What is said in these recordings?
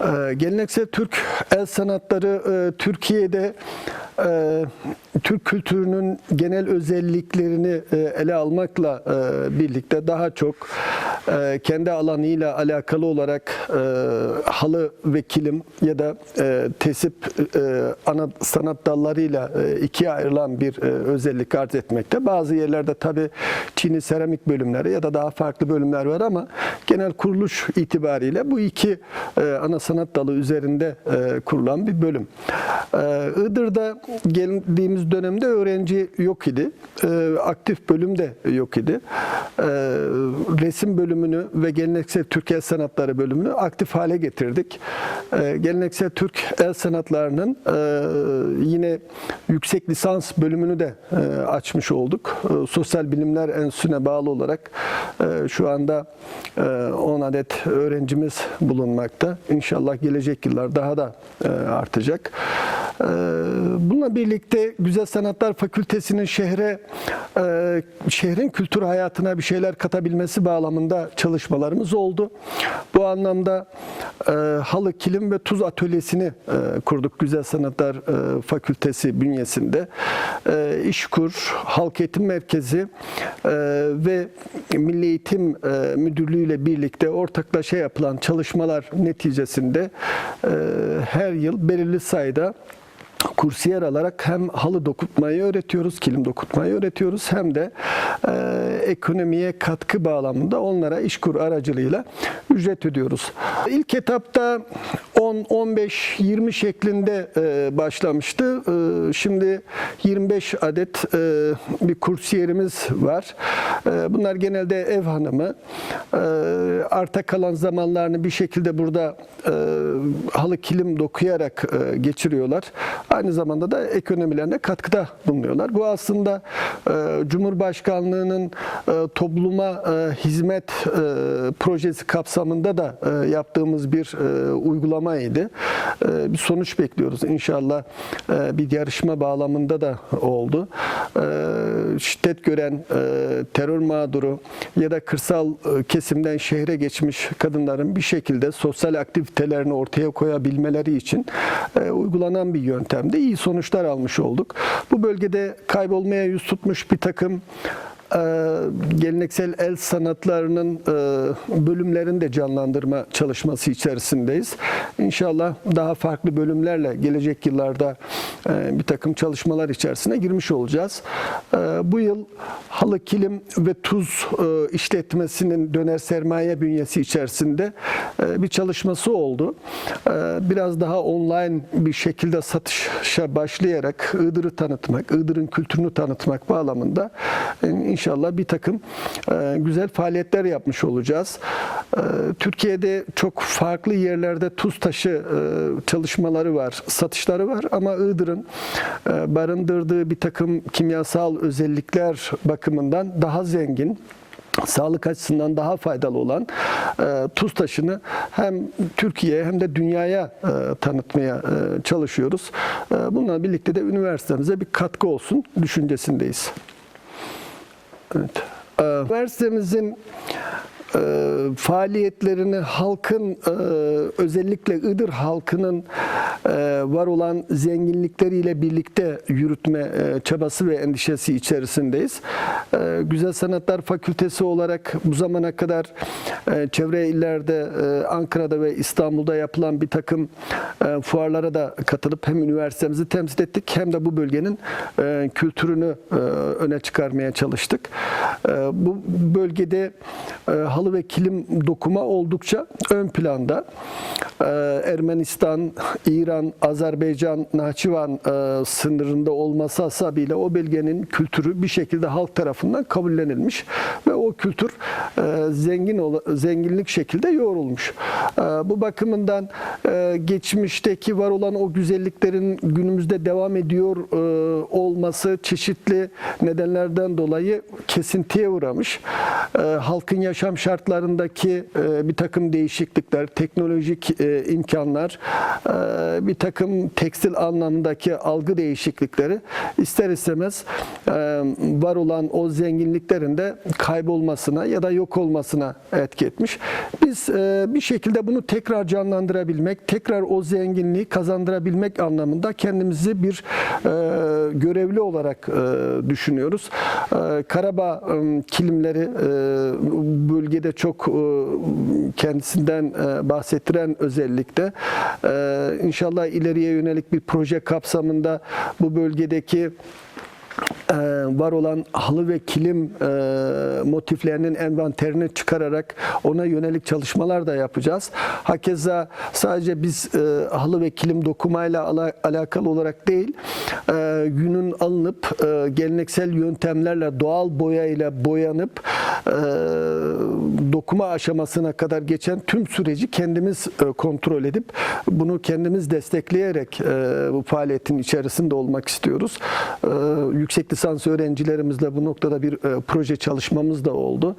Ee, Geleneksel Türk el sanatları e, Türkiye'de e, Türk kültürünün genel özelliklerini e, ele almakla e, birlikte daha çok e, kendi alanıyla alakalı olarak e, halı ve kilim ya da e, tesip e, ana sanat dallarıyla e, ikiye ayrılan bir e, özellik arz etmekte. Bazı yerlerde tabi Çin'i seramik bölümleri ya da daha farklı bölümler var ama genel kuruluş itibariyle bu iki e, ana sanat dalı üzerinde e, kurulan bir bölüm. E, Iğdır'da geldiğimiz dönemde öğrenci yok idi. E, aktif bölüm de yok idi. E, resim bölümünü ve geleneksel Türk el sanatları bölümünü aktif hale getirdik. E, geleneksel Türk el sanatlarının e, yine yüksek lisans bölümünü de e, açmış olduk. Sosyal Bilimler Enstitüsü'ne bağlı olarak e, şu anda e, 10 adet öğrencimiz bulunmakta. İnşallah gelecek yıllar daha da e, artacak. E, Bununla birlikte Güzel Sanatlar Fakültesi'nin şehre e, şehrin kültür hayatına bir şeyler katabilmesi bağlamında çalışmalarımız oldu. Bu anlamda e, halı, kilim ve tuz atölyesini e, kurduk Güzel Sanatlar Fakültesi bünyesinde. İşkur, Halk Eğitim Merkezi ve Milli Eğitim Müdürlüğü ile birlikte ortaklaşa yapılan çalışmalar neticesinde her yıl belirli sayıda kursiyer alarak hem halı dokutmayı öğretiyoruz, kilim dokutmayı öğretiyoruz hem de e, ekonomiye katkı bağlamında onlara işkur aracılığıyla ücret ödüyoruz. İlk etapta 10, 15, 20 şeklinde e, başlamıştı. E, şimdi 25 adet e, bir kursiyerimiz var. E, bunlar genelde ev hanımı. E, arta kalan zamanlarını bir şekilde burada e, halı kilim dokuyarak e, geçiriyorlar. Aynı zamanda da ekonomilerine katkıda bulunuyorlar. Bu aslında e, Cumhurbaşkanlığının e, topluma e, hizmet e, projesi kapsamında da e, yaptığımız bir e, uygulamaydı. E, bir sonuç bekliyoruz. İnşallah e, bir yarışma bağlamında da oldu. E, şiddet gören e, terör mağduru ya da kırsal kesimden şehre geçmiş kadınların bir şekilde sosyal aktivitelerini ortaya koyabilmeleri için uygulanan bir yöntemde iyi sonuçlar almış olduk. Bu bölgede kaybolmaya yüz tutmuş bir takım geleneksel el sanatlarının e, bölümlerini de canlandırma çalışması içerisindeyiz. İnşallah daha farklı bölümlerle gelecek yıllarda e, bir takım çalışmalar içerisine girmiş olacağız. E, bu yıl halı, kilim ve tuz e, işletmesinin döner sermaye bünyesi içerisinde bir çalışması oldu. Biraz daha online bir şekilde satışa başlayarak Iğdır'ı tanıtmak, Iğdır'ın kültürünü tanıtmak bağlamında e, inşallah bir takım e, güzel faaliyetler yapmış olacağız. E, Türkiye'de çok farklı yerlerde tuz taşı e, çalışmaları var, satışları var ama Iğdır'ın barındırdığı bir takım kimyasal özellikler bakımından daha zengin, sağlık açısından daha faydalı olan e, tuz taşını hem Türkiye'ye hem de dünyaya e, tanıtmaya e, çalışıyoruz. E, bununla birlikte de üniversitemize bir katkı olsun düşüncesindeyiz. Evet. Üniversitemizin e, faaliyetlerini halkın e, özellikle Iğdır halkının e, var olan zenginlikleriyle birlikte yürütme e, çabası ve endişesi içerisindeyiz. E, Güzel Sanatlar Fakültesi olarak bu zamana kadar e, çevre illerde e, Ankara'da ve İstanbul'da yapılan bir takım e, fuarlara da katılıp hem üniversitemizi temsil ettik hem de bu bölgenin e, kültürünü e, öne çıkarmaya çalıştık. E, Bu bölgede e, halı ve kilim dokuma oldukça ön planda. E, Ermenistan, İran, Azerbaycan, Nahçıvan e, sınırında olması hasebiyle o bölgenin kültürü bir şekilde halk tarafından kabullenilmiş ve o kültür e, zengin ol- zenginlik şekilde yoğrulmuş. E, Bu bakımından e, geçmişteki var olan o güzelliklerin günümüzde devam ediyor e, olması çeşitli nedenlerden dolayı kesintiye uğramış. E, Halkın yaşam şartları şartlarındaki e, bir takım değişiklikler, teknolojik e, imkanlar, e, bir takım tekstil anlamındaki algı değişiklikleri ister istemez var olan o zenginliklerin de kaybolmasına ya da yok olmasına etki etmiş. Biz bir şekilde bunu tekrar canlandırabilmek, tekrar o zenginliği kazandırabilmek anlamında kendimizi bir görevli olarak düşünüyoruz. E, Karabağ kilimleri e, bölgede çok e, kendisinden e, bahsettiren özellikle e, inşallah ileriye yönelik bir proje kapsamında bu bölgedeki var olan halı ve kilim e, motiflerinin envanterini çıkararak ona yönelik çalışmalar da yapacağız. Hakeza sadece biz e, halı ve kilim dokumayla ala- alakalı olarak değil, e, yünün alınıp e, geleneksel yöntemlerle doğal boyayla boyanıp e, dokuma aşamasına kadar geçen tüm süreci kendimiz e, kontrol edip bunu kendimiz destekleyerek e, bu faaliyetin içerisinde olmak istiyoruz. E, Yüksek lisans öğrencilerimizle bu noktada bir e, proje çalışmamız da oldu.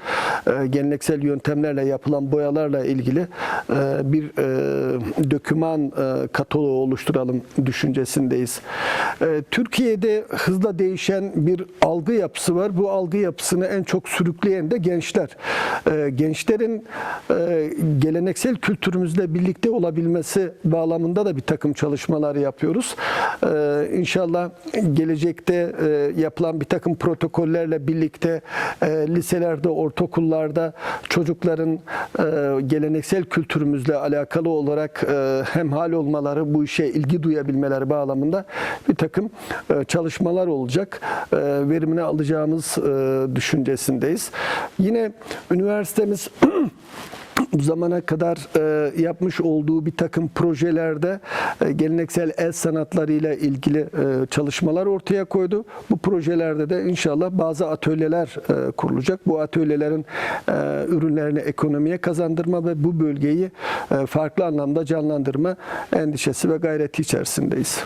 E, Geleneksel yöntemlerle yapılan boyalarla ilgili e, bir e, döküman e, kataloğu oluşturalım düşüncesindeyiz. E, Türkiye'de hızla değişen bir algı yapısı var. Bu algı yapısını en çok sürükleyen de gençler. E, Gençlerin e, geleneksel kültürümüzle birlikte olabilmesi bağlamında da bir takım çalışmalar yapıyoruz. E, İnşallah gelecekte e, yapılan bir takım protokollerle birlikte e, liselerde, ortaokullarda çocukların e, geleneksel kültürümüzle alakalı olarak e, hemhal olmaları, bu işe ilgi duyabilmeleri bağlamında bir takım e, çalışmalar olacak. E, verimini alacağımız e, düşüncesindeyiz. Yine üniversitemiz bu zamana kadar e, yapmış olduğu bir takım projelerde e, geleneksel el sanatlarıyla ilgili e, çalışmalar ortaya koydu. Bu projelerde de inşallah bazı atölyeler e, kurulacak. Bu atölyelerin e, ürünlerini ekonomiye kazandırma ve bu bölgeyi e, farklı anlamda canlandırma endişesi ve gayreti içerisindeyiz.